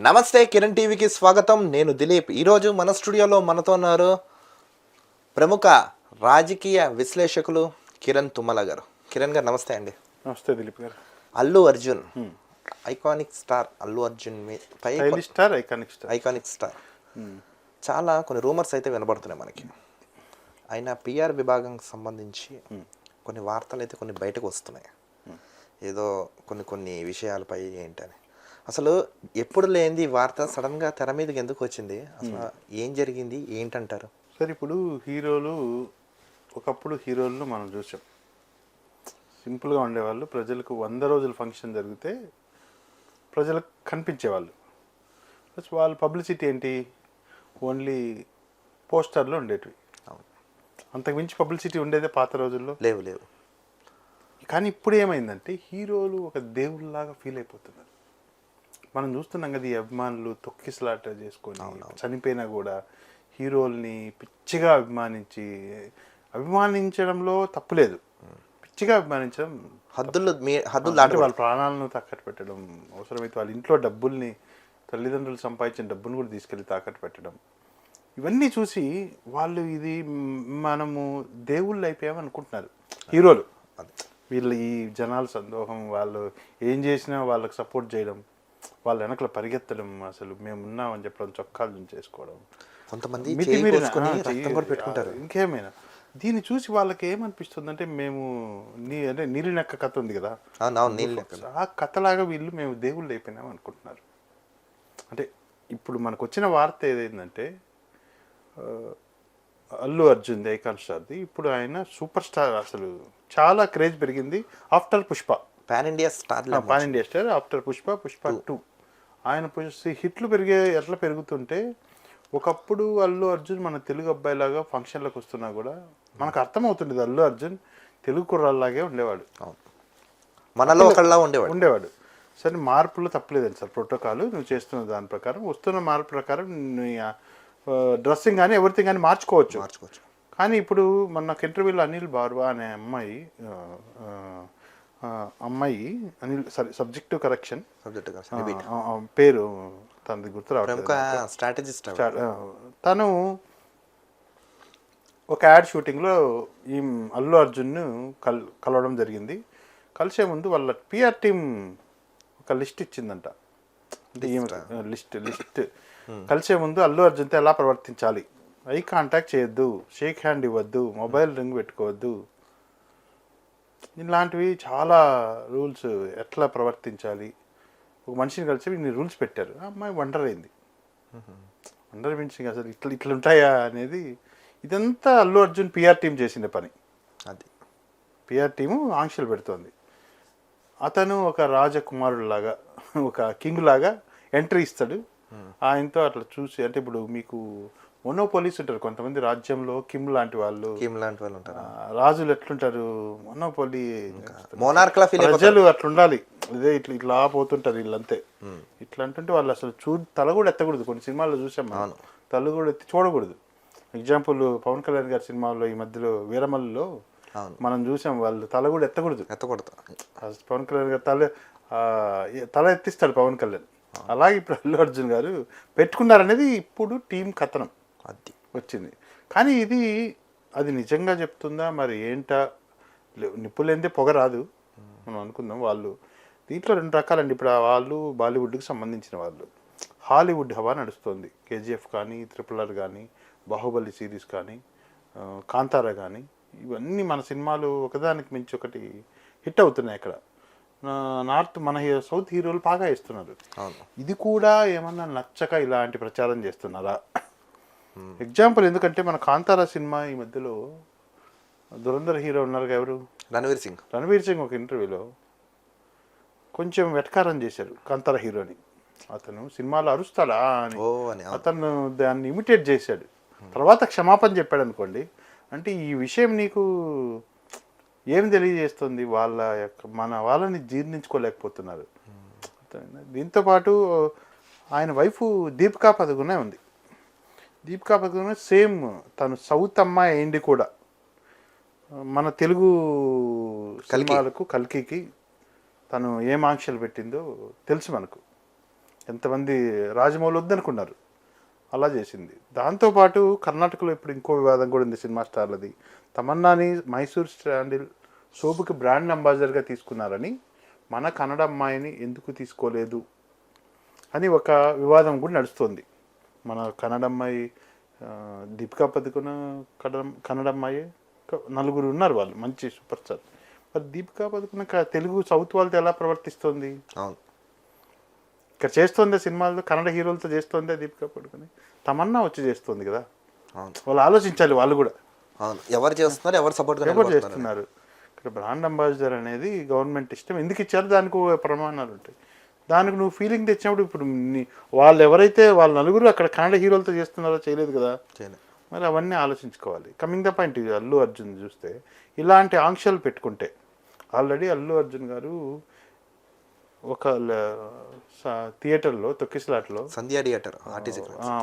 నమస్తే కిరణ్ టీవీకి స్వాగతం. నేను దిలీప్. ఈరోజు మన స్టూడియోలో మనతో ఉన్నారు ప్రముఖ రాజకీయ విశ్లేషకులు కిరణ్ తుమ్మల గారు. కిరణ్ గారు నమస్తే అండి. నమస్తే దిలీప్ గారు. అల్లు అర్జున్. ఐకానిక్ స్టార్ అల్లు అర్జున్ పై star iconic star iconic star. చాలా కొన్ని రూమర్స్ అయితే వినబడుతున్నాయి మనకి. ఆయన పిఆర్ విభాగంకి సంబంధించి కొన్ని వార్తలు అయితే కొన్ని బయటకు వస్తున్నాయి. ఏదో కొన్ని కొన్ని విషయాలపై ఏంటని. అసలు ఎప్పుడు లేనిది వార్త సడన్గా తెర మీదకి ఎందుకు వచ్చింది? అసలు ఏం జరిగింది? ఏంటంటారు? సరే ఇప్పుడు హీరోలు ఒకప్పుడు హీరోలను మనం చూసాం. సింపుల్గా ఉండేవాళ్ళు. ప్రజలకు వంద రోజుల ఫంక్షన్ జరిగితే ప్రజలకు కనిపించేవాళ్ళు. ప్లస్ వాళ్ళ పబ్లిసిటీ ఏంటి? ఓన్లీ పోస్టర్లు ఉండేటివి. అంతకు మించి పబ్లిసిటీ ఉండేదే పాత రోజుల్లో? లేవు లేవు. కానీ ఇప్పుడు ఏమైందంటే హీరోలు ఒక దేవుళ్ళలాగా ఫీల్ అయిపోతున్నారు. మనం చూస్తున్నాం కదా ఈ అభిమానులు తొక్కిసలాట చేసుకొని చనిపోయినా కూడా హీరోల్ని పిచ్చిగా అభిమానించి అభిమానించడంలో తప్పులేదు. పిచ్చిగా అభిమానించడం హద్దులు మీ హద్దులు దాటి వాళ్ళ ప్రాణాలను తాకట్టు పెట్టడం అవసరమైతే వాళ్ళ ఇంట్లో డబ్బుల్ని తల్లిదండ్రులు సంపాదించిన డబ్బును కూడా తీసుకెళ్ళి తాకట్టు పెట్టడం. ఇవన్నీ చూసి వాళ్ళు ఇది మనము దేవుళ్ళు అయిపోయామని అనుకుంటున్నారు. హీరోలు. వీళ్ళు ఈ జనాల సందోహం వాళ్ళు ఏం చేసినా వాళ్ళకి సపోర్ట్ చేయడం వాళ్ళ వెనకల పరిగెత్తడం అసలు మేము ఉన్నామని చెప్పడం చొక్కాలు చేసుకోవడం కొంతమంది పెట్టుకుంటారు. ఇంకేమైనా. దీన్ని చూసి వాళ్ళకి ఏమనిపిస్తుంది అంటే మేము నీ అంటే నీలినక్క కథ ఉంది కదా. ఆ కథలాగా వీళ్ళు మేము దేవుళ్ళు అయిపోయినాం అనుకుంటున్నారు. అంటే ఇప్పుడు మనకు వచ్చిన వార్త ఏదైందంటే అల్లు అర్జున్ ఐకాన్ స్టార్ది ఇప్పుడు ఆయన సూపర్ స్టార్ అసలు. చాలా క్రేజ్ పెరిగింది after Pushpa. Pan India star pan India star after Pushpa Pushpa two ఆయన హిట్లు పెరిగే ఎట్లా పెరుగుతుంటే ఒకప్పుడు అల్లు అర్జున్ మన తెలుగు అబ్బాయిలాగా ఫంక్షన్లకు వస్తున్నా కూడా మనకు అర్థమవుతుండేది అల్లు అర్జున్ తెలుగు కుర్రాళ్ళలాగే ఉండేవాడు. మనలో ఒకళ్ళ ఉండేవాడు. ఉండేవాడు. సరే మార్పులు తప్పలేదండి సార్. ప్రోటోకాల్ నువ్వు చేస్తున్న దాని ప్రకారం వస్తున్న మార్పు ప్రకారం నీ డ్రెస్సింగ్ కానీ ఎవ్రీథింగ్ కానీ మార్చుకోవచ్చు. మార్చుకోవచ్చు. కానీ ఇప్పుడు మన నాకు ఇంటర్వ్యూలో అనిల్ బార్వా అనే అమ్మాయి అమ్మాయి Anil sorry subjective correction subject పేరు తనది గుర్తు ప్రముఖ స్ట్రాటజిస్ట్ తను ఒక యాడ్ షూటింగ్లో ఈ అల్లు అర్జున్ను కల్ కలవడం జరిగింది. కలిసే ముందు వాళ్ళ పిఆర్ టీమ్ ఒక లిస్ట్ ఇచ్చిందంట. అంటే లిస్ట్ లిస్ట్. కలిసే ముందు అల్లు అర్జున్తో ఎలా ప్రవర్తించాలి? ఐ కాంటాక్ట్ చేయొద్దు. షేక్ హ్యాండ్ ఇవ్వద్దు. మొబైల్ రింగ్ పెట్టుకోవద్దు. ఇలాంటివి చాలా రూల్స్ ఎట్లా ప్రవర్తించాలి? ఒక మనిషిని కలిసి ఇన్ని రూల్స్ పెట్టారు. ఆ అమ్మాయి వండర్ అయింది వండర్ మీన్స్ అసలు ఇట్లా ఇట్లా ఉంటాయా అనేది ఇదంతా అల్లు అర్జున్ పిఆర్ టీం చేసిన పని. అది. పిఆర్ టీము ఆంక్షలు పెడుతోంది. అతను ఒక రాజకుమారుడు లాగా ఒక కింగ్ లాగా ఎంట్రీ ఇస్తాడు. ఆయనతో అట్లా చూసి అంటే ఇప్పుడు మీకు మొనోపోలీస్ ఉంటారు. కొంతమంది రాజ్యంలో కిమ్ లాంటి వాళ్ళు కీమ్ లాంటి వాళ్ళు ఉంటారు. రాజులు ఎట్లుంటారు? మొనోపోలీ మోనార్క్ లా ఫీల్ ప్రజలు అట్లా ఉండాలి ఇదే ఇట్లా ఇట్లా పోతుంటారు వీళ్ళంతే. ఇట్లా అంటుంటే వాళ్ళు అసలు చూ తల కూడా ఎత్తకూడదు. కొన్ని సినిమాల్లో చూసాం మనం. తల కూడా ఎత్తి చూడకూడదు. ఎగ్జాంపుల్ పవన్ కళ్యాణ్ గారి సినిమాలో ఈ మధ్యలో వీరమల్లిలో మనం చూసాం వాళ్ళు తల కూడా ఎత్తకూడదు. ఎత్తకూడదు. పవన్ కళ్యాణ్ గారు తల తల ఎత్తిస్తాడు పవన్ కళ్యాణ్. అలాగే ఇప్పుడు అల్లు అర్జున్ గారు పెట్టుకున్నారనేది ఇప్పుడు టీం కథనం. అది. వచ్చింది. కానీ ఇది అది నిజంగా చెప్తుందా? మరి ఏంటా? నిప్పులేందే పొగ రాదు. మనం అనుకుందాం వాళ్ళు. దీంట్లో రెండు రకాలండి. ఇప్పుడు వాళ్ళు బాలీవుడ్కి సంబంధించిన వాళ్ళు. హాలీవుడ్ హవా నడుస్తుంది. కేజీఎఫ్ కానీ త్రిపుల్ ఆర్ కానీ బాహుబలి సిరీస్ కానీ కాంతారా కానీ ఇవన్నీ మన సినిమాలు ఒకదానికి మించి ఒకటి హిట్ అవుతున్నాయి అక్కడ. నార్త్ మన సౌత్ హీరోలు బాగా ఇస్తున్నారు అవును. ఇది కూడా ఏమన్నా నచ్చక ఇలాంటి ప్రచారం చేస్తున్నారా? ఎగ్జాంపుల్ ఎందుకంటే మన కాంతారా సినిమా ఈ మధ్యలో దురంధర్ హీరో ఉన్నారు ఎవరు? రణవీర్ సింగ్. రణవీర్ సింగ్ ఒక ఇంటర్వ్యూలో కొంచెం వెటకారం చేశారు కాంతారా హీరోని. అతను సినిమాలో అరుస్తాడా అని. అతను దాన్ని ఇమిటేట్ చేశాడు. తర్వాత క్షమాపణ చెప్పాడు అనుకోండి. అంటే ఈ విషయం నీకు ఏం తెలియజేస్తుంది? వాళ్ళ యొక్క మన వాళ్ళని జీర్ణించుకోలేకపోతున్నారు. అర్థమైందా? దీంతో పాటు ఆయన వైఫ్ దీపికా పదుకునే ఉంది. దీపికా పదుకునే సేమ్ తను సౌత్ అమ్మాయి అయింది కూడా. మన తెలుగు సినిమాలకు కల్కికి తను ఏం ఆంక్షలు పెట్టిందో తెలుసు మనకు. ఎంతమంది రాజమౌళి వద్దనుకున్నారు. అలా చేసింది. దాంతోపాటు కర్ణాటకలో ఇప్పుడు ఇంకో వివాదం కూడా ఉంది సినిమా స్టార్లది. తమన్నాని మైసూర్ స్టాండిల్ సోపుకి బ్రాండ్ అంబాసిడర్గా తీసుకున్నారని మన కన్నడ అమ్మాయిని ఎందుకు తీసుకోలేదు అని ఒక వివాదం కూడా నడుస్తుంది. మన కన్నడ అమ్మాయి ఆ, దీపికా పదుకున కన్నడ కన్నడ అమ్మాయి క- నలుగురు ఉన్నారు వాళ్ళు మంచి సూపర్ స్టార్. మరి దీపికా పదుకున తెలుగు సౌత్ వాళ్ళతో ఎలా ప్రవర్తిస్తుంది? అవును. ఇక్కడ చేస్తుంది సినిమాల్లో కన్నడ హీరోలతో చేస్తుంది దీపికా పడుకుని తమన్నా వచ్చి చేస్తుంది కదా? అవును. వాళ్ళు ఆలోచించాలి వాళ్ళు కూడా. అవును. ఎవరు చేస్తున్నారు ఎవరు సపోర్ట్ ఎవరు చేస్తున్నారు? ఇక్కడ బ్రాండ్ అంబాసిడర్ అనేది గవర్నమెంట్ ఇష్టం. ఎందుకు ఇచ్చారు? దానికి ప్రమాణాలు ఉంటాయి. దానికి నువ్వు ఫీలింగ్ తెచ్చినప్పుడు ఇప్పుడు వాళ్ళు ఎవరైతే వాళ్ళ నలుగురు అక్కడ కన్నడ హీరోలతో చేస్తున్నారో చేయలేదు కదా? మరి అవన్నీ ఆలోచించుకోవాలి. Coming the point Allu Arjun చూస్తే ఇలాంటి ఆంక్షలు పెట్టుకుంటే ఆల్రెడీ అల్లు అర్జున్ గారు ఒక థియేటర్లో తొక్కిసలాట్లో సంధ్యా థియేటర్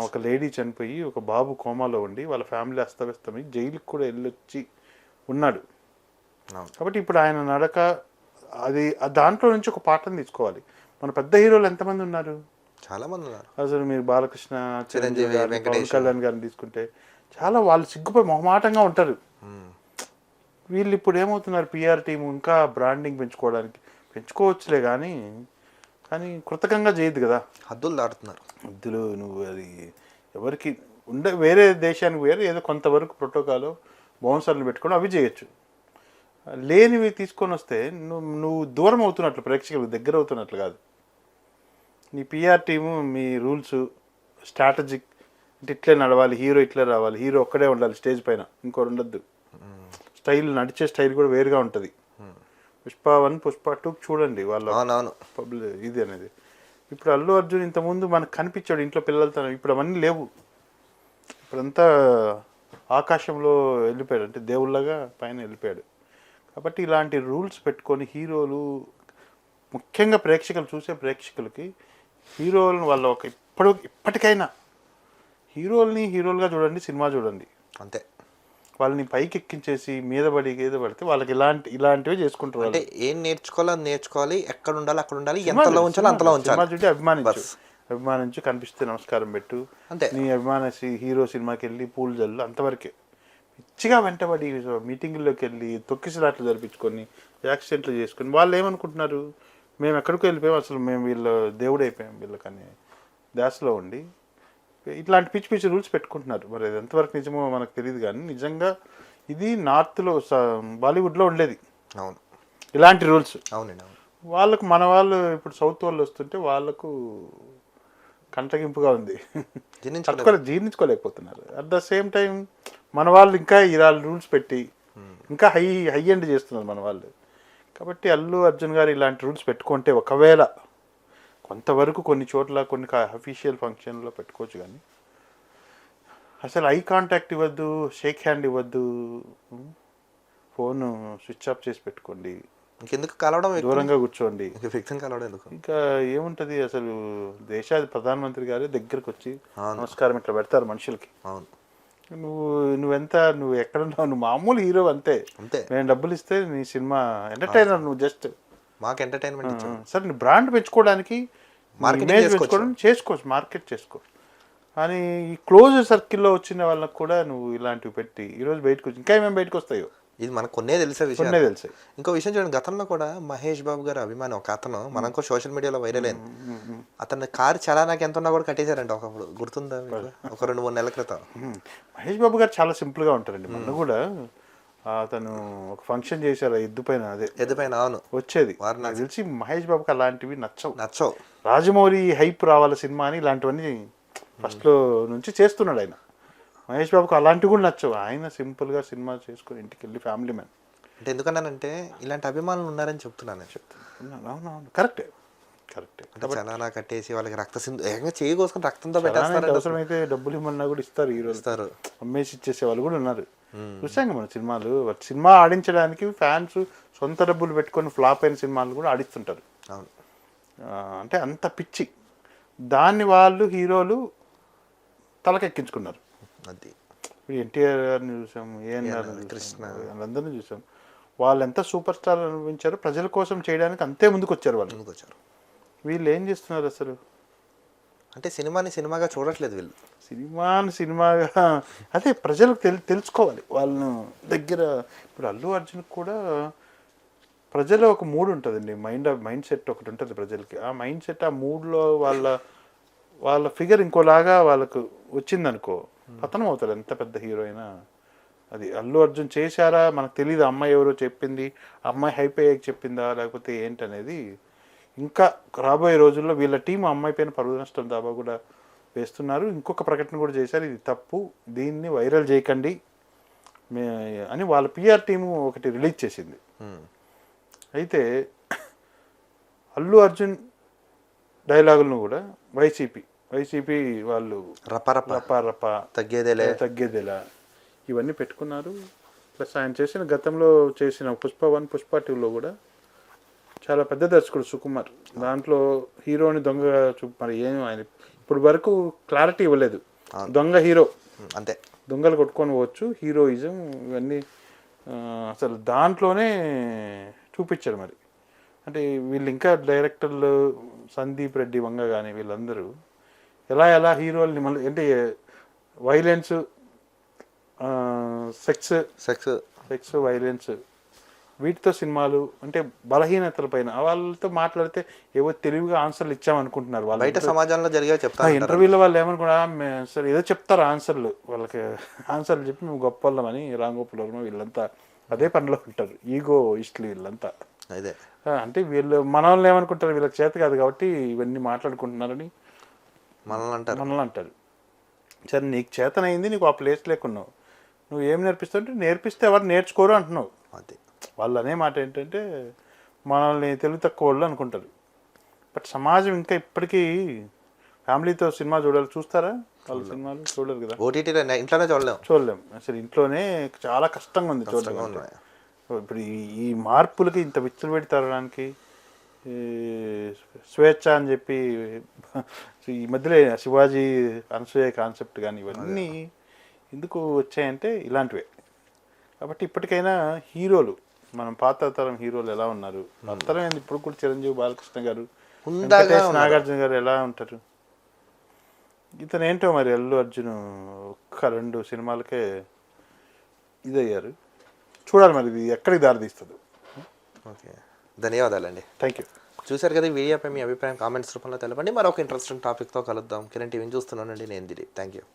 ఒక లేడీ చనిపోయి ఒక బాబు కోమాలో ఉండి వాళ్ళ ఫ్యామిలీ అస్తవ్యస్తమై జైలుకి కూడా వెళ్ళొచ్చి ఉన్నాడు. కాబట్టి ఇప్పుడు ఆయన నడక అది దాంట్లో నుంచి ఒక పాఠం తీసుకోవాలి. మన పెద్ద హీరోలు ఎంతమంది ఉన్నారు? చాలా మంది ఉన్నారు. అసలు మీరు బాలకృష్ణ చిరంజీవి పవన్ వెంకటేష్. కళ్యాణ్ గారిని తీసుకుంటే చాలా వాళ్ళు సిగ్గుపోయి మొహమాటంగా ఉంటారు. వీళ్ళు ఇప్పుడు ఏమవుతున్నారు పిఆర్ టీం ఇంకా బ్రాండింగ్ పెంచుకోవడానికి? పెంచుకోవచ్చులే కానీ కానీ కృతకంగా చేయదు కదా. హద్దులు దాటుతున్నారు. వద్దులు నువ్వు అది ఎవరికి ఉండే వేరే దేశానికి వేరే ఏదో కొంతవరకు ప్రోటోకాల్ బౌన్సర్లు పెట్టుకొని అవి చేయొచ్చు లేనివి తీసుకొని వస్తే నువ్వు నువ్వు దూరం అవుతున్నట్లు ప్రేక్షకులకు దగ్గర అవుతున్నట్లు కాదు. నీ పిఆర్ టీము మీ రూల్స్ స్ట్రాటజిక్ అంటే ఇట్లే నడవాలి హీరో ఇట్లే రావాలి హీరో ఒక్కడే ఉండాలి స్టేజ్ పైన ఇంకోటి ఉండద్దు. స్టైల్ నడిచే స్టైల్ కూడా వేరుగా ఉంటుంది. పుష్ప వన్ పుష్ప టూ చూడండి వాళ్ళ పబ్లిక్ ఇది అనేది. ఇప్పుడు అల్లు అర్జున్ ఇంతకుముందు మనకు కనిపించాడు ఇంట్లో పిల్లలతో ఇప్పుడు అవన్నీ లేవు. ఇప్పుడంతా ఆకాశంలో వెళ్ళిపోయాడు అంటే దేవుళ్ళగా పైన వెళ్ళిపోయాడు. కాబట్టి ఇలాంటి రూల్స్ పెట్టుకొని హీరోలు ముఖ్యంగా ప్రేక్షకులు చూసే ప్రేక్షకులకి హీరోలను వాళ్ళ ఒక ఇప్పుడు ఇప్పటికైనా హీరోల్ని హీరోలుగా చూడండి సినిమా చూడండి. అంతే. వాళ్ళని పైకి ఎక్కించేసి మీద పడి గీద పడితే వాళ్ళకి ఇలాంటి ఇలాంటివే చేసుకుంటారు. అంటే ఏం నేర్చుకోవాలో నేర్చుకోవాలి ఎక్కడ ఉండాలి అక్కడ ఉండాలి ఎంతలో ఉంచాలో అంతలో ఉంచాలి. చూసి అభిమానించు. అభిమానించు కనిపిస్తే నమస్కారం పెట్టు. అంతే. నీ అభిమాన హీరో సినిమాకి వెళ్ళి పూలు జల్లు అంతవరకే. పిచ్చిగా వెంటబడి మీటింగుల్లోకి వెళ్ళి తొక్కిసలాట్లు జరిపించుకొని యాక్సిడెంట్లు చేసుకొని వాళ్ళు ఏమనుకుంటున్నారు మేము ఎక్కడికి వెళ్ళిపోయాం అసలు మేము వీళ్ళ దేవుడు అయిపోయాం వీళ్ళకని. దాసలో ఉండి ఇట్లాంటి పిచ్చి పిచ్చి రూల్స్ పెట్టుకుంటున్నారు. మరి అది ఎంతవరకు నిజమో మనకు తెలియదు కానీ నిజంగా ఇది నార్త్లో బాలీవుడ్లో ఉండేది. అవును. ఇలాంటి రూల్స్. అవునండి అవును. వాళ్ళకు మన వాళ్ళు ఇప్పుడు సౌత్ వాళ్ళు వస్తుంటే వాళ్ళకు కంటగింపుగా ఉంది. తట్టుకోలే జీర్ణించుకోలేకపోతున్నారు. అట్ ద సేమ్ టైం మన వాళ్ళు ఇంకా ఇలా రూల్స్ పెట్టి ఇంకా హై హై ఎండ్ చేస్తున్నారు మన వాళ్ళు. కాబట్టి అల్లు అర్జున్ గారు ఇలాంటి రూల్స్ పెట్టుకుంటే ఒకవేళ కొంతవరకు కొన్ని చోట్ల కొన్ని అఫీషియల్ ఫంక్షన్లో పెట్టుకోవచ్చు కానీ అసలు ఐ కాంటాక్ట్ ఇవ్వద్దు షేక్ హ్యాండ్ ఇవ్వద్దు ఫోన్ స్విచ్ ఆఫ్ చేసి పెట్టుకోండి. ఇంకెందుకు కలవడం? దూరంగా కూర్చోండి. వ్యక్తిని కలవడం ఎందుకు? ఇంకా ఏముంటది అసలు? దేశాది ప్రధానమంత్రి గారు దగ్గరకు వచ్చి. నమస్కారం ఇట్లా పెడతారు మనుషులకి. అవును. నువ్వు నువ్వెంత నువ్వు ఎక్కడ ఉన్నావు నువ్వు మామూలు హీరో అంతే. అంతే. నేను డబ్బులు ఇస్తే నీ సినిమా ఎంటర్టైనర్ నువ్వు జస్ట్. మాకు ఎంటర్టైన్మెంట్ సరే నీ బ్రాండ్ పెంచుకోవడానికి ఇమేజ్. పెంచుకోవడం చేసుకోవచ్చు మార్కెట్ చేసుకో. కానీ ఈ క్లోజ్ సర్కిల్లో వచ్చిన వాళ్ళకి కూడా నువ్వు ఇలాంటివి పెట్టి ఈరోజు బయటకు వచ్చి ఇంకా ఏమేమి బయటకు వస్తాయో? ఇది మనకు కొన్నే తెలిసే విషయం తెలిసాయి ఇంకో విషయం చూడండి గతంలో కూడా మహేష్ బాబు గారు అభిమాని ఒక అతను మనకు సోషల్ మీడియాలో వైరల్ అయింది. అతని కారు చలానాకి ఎంత ఉన్నా కూడా కట్టేశారంట ఒకప్పుడు. గుర్తుందా? ఒక రెండు మూడు నెలల క్రితం. మహేష్ బాబు గారు చాలా సింపుల్గా ఉంటారండి. మొన్న కూడా అతను ఒక ఫంక్షన్ చేశారు ఎద్దు పైన అదే. ఎదుపైన అవును. వచ్చేది. వారణాసి. నాకు తెలిసి మహేష్ బాబుకి అలాంటివి నచ్చవు. నచ్చవు. రాజమౌళి హైప్ రావాలి సినిమా అని ఇలాంటివన్నీ ఫస్ట్లో నుంచి చేస్తున్నాడు ఆయన. మహేష్ బాబుకి అలాంటివి కూడా నచ్చవు. ఆయన సింపుల్గా సినిమా చేసుకుని ఇంటికి వెళ్ళి ఫ్యామిలీ మ్యాన్ అంటే ఎందుకన్నానంటే ఇలాంటి అభిమానులు ఉన్నారని చెప్తున్నాను నేను. అవునవును. కరెక్టే. కరెక్టే. అంటే కట్టేసి వాళ్ళకి రక్త సింధు ఏకంగా చేయి కోసుకొని రక్తంతో అవసరమైతే డబ్బులు ఇమ్మన్నా కూడా ఇస్తారు ఈ రోజు ఇస్తారు. అమ్మేసి ఇచ్చేసే వాళ్ళు కూడా ఉన్నారు. చూసాం మన సినిమాలు. సినిమా ఆడించడానికి ఫ్యాన్స్ సొంత డబ్బులు పెట్టుకొని ఫ్లాప్ అయిన సినిమాలు కూడా ఆడిస్తుంటారు. అవును. అంటే అంత పిచ్చి. దాన్ని వాళ్ళు హీరోలు తలకెక్కించుకున్నారు. అది. ఇప్పుడు ఎన్టీఆర్ గారిని చూసాం ఏఎన్ఆర్ కృష్ణ. వాళ్ళందరినీ చూసాం వాళ్ళు ఎంత సూపర్ స్టార్ అనిపించారో ప్రజల కోసం చేయడానికి అంతే ముందుకు వచ్చారు వాళ్ళు. ముందుకు వచ్చారు వీళ్ళు ఏం చేస్తున్నారు అసలు? అంటే సినిమాని సినిమాగా చూడట్లేదు వీళ్ళు. సినిమాని సినిమాగా అదే ప్రజలకు తెలు తెలుసుకోవాలి. వాళ్ళను దగ్గర ఇప్పుడు అల్లు అర్జున్ కూడా ప్రజల్లో ఒక మూడ్ ఉంటుందండి. మైండ్ మైండ్ సెట్ ఒకటి ఉంటుంది ప్రజలకి. ఆ మైండ్ సెట్ ఆ మూడ్లో వాళ్ళ వాళ్ళ ఫిగర్ ఇంకోలాగా వాళ్ళకు వచ్చిందనుకో పతనం అవుతారు ఎంత పెద్ద హీరో అయినా. అది అల్లు అర్జున్ చేశారా? మనకు తెలియదు అమ్మాయి ఎవరో చెప్పింది. అమ్మాయి హైప్ అయ్యాక చెప్పిందా? లేకపోతే ఏంటనేది. ఇంకా రాబోయే రోజుల్లో వీళ్ళ టీం అమ్మాయి పైన పరువు నష్టం దాబా కూడా వేస్తున్నారు. ఇంకొక ప్రకటన కూడా చేశారు. ఇది తప్పు. దీన్ని వైరల్ చేయకండి. అని వాళ్ళ పిఆర్ టీము ఒకటి రిలీజ్ చేసింది. అయితే అల్లు అర్జున్ డైలాగులను కూడా వైసీపీ వైసీపీ వాళ్ళు రపరప తగ్గేదేలే. తగ్గేదిలా. ఇవన్నీ పెట్టుకున్నారు. ప్లస్ ఆయన చేసిన గతంలో చేసిన పుష్ప వన్ పుష్ప టూలో కూడా చాలా పెద్ద దర్శకుడు సుకుమార్. దాంట్లో హీరోని దొంగ చూ- మరి ఏం ఆయన ఇప్పుడు వరకు క్లారిటీ ఇవ్వలేదు. దొంగ హీరో. అంతే. దొంగలు కొట్టుకొని పోవచ్చు. హీరోయిజం ఇవన్నీ అసలు దాంట్లోనే చూపించారు మరి. అంటే వీళ్ళు ఇంకా డైరెక్టర్లు సందీప్ రెడ్డి వంగ కానీ వీళ్ళందరూ ఎలా ఎలా హీరోల్ని మళ్ళీ అంటే violence sex sex sex violence వీటితో సినిమాలు అంటే బలహీనతల పైన వాళ్ళతో మాట్లాడితే ఏవో తెలివిగా ఆన్సర్లు ఇచ్చామనుకుంటున్నారు వాళ్ళు. బయట సమాజంలో జరిగే ఆ చెప్తాను ఇంటర్వ్యూలో వాళ్ళు ఏమనుకున్నా సరే ఏదో చెప్తారు ఆన్సర్లు వాళ్ళకి ఆన్సర్లు చెప్పి మేము గొప్ప వాళ్ళమని రాంగోపాల్ వర్మ వీళ్ళంతా అదే పనిలో ఉంటారు. ఈగో ఇష్టలు వీళ్ళంతా. అదే. అంటే వీళ్ళు మన వాళ్ళు ఏమనుకుంటారు వీళ్ళకి చేత కాదు కాబట్టి ఇవన్నీ మాట్లాడుకుంటున్నారని మనల్ని అంటారు మనల్ని అంటారు సరే నీకు చేతనైంది నీకు ఆ ప్లేస్ లేకున్నావు. నువ్వు ఏం నేర్పిస్తావు అంటే నేర్పిస్తే ఎవరు నేర్చుకోరు అంటున్నావు. అది. వాళ్ళు అనే మాట ఏంటంటే మనల్ని తెలివి తక్కువ వాళ్ళు అనుకుంటారు. బట్ సమాజం ఇంకా ఇప్పటికీ ఫ్యామిలీతో సినిమా చూడాలి. చూస్తారా? వాళ్ళ సినిమాలు చూడరు కదా? ఓటీటీలో ఇంట్లోనే చూడలేము చూడలేం. అసలు ఇంట్లోనే చాలా కష్టంగా ఉంది చూడడం అంటే. ఇప్పుడు ఈ మార్పులకి ఇంత విచ్చులు పెట్టి తరడానికి ఈ స్వేచ్ఛ అని చెప్పి ఈ మధ్యలో శివాజీ అనసూయ కాన్సెప్ట్ కానీ ఇవన్నీ ఎందుకు వచ్చాయంటే ఇలాంటివే. కాబట్టి ఇప్పటికైనా హీరోలు మనం పాత తరం హీరోలు ఎలా ఉన్నారు? ఏంది? ఇప్పుడు కూడా చిరంజీవి బాలకృష్ణ గారు. నాగార్జున గారు ఎలా ఉంటారు? ఇతను ఏంటో మరి అల్లు అర్జున్ ఒక్క రెండు సినిమాలకే ఇదయ్యారు. చూడాలి మరి ఇది ఎక్కడికి దారి తీస్తుంది ఓకే. ధన్యవాదాలండి. థ్యాంక్ యూ చూశారు కదా వీడియోపై మీ అభిప్రాయం కామెంట్స్ రూపంలో తెలపండి. మరొక ఇంట్రెస్టింగ్ టాపిక్తో కలుద్దాం. కిరణ్ టీవీని చూస్తున్నానండి. నేను దిలీప్. Thank you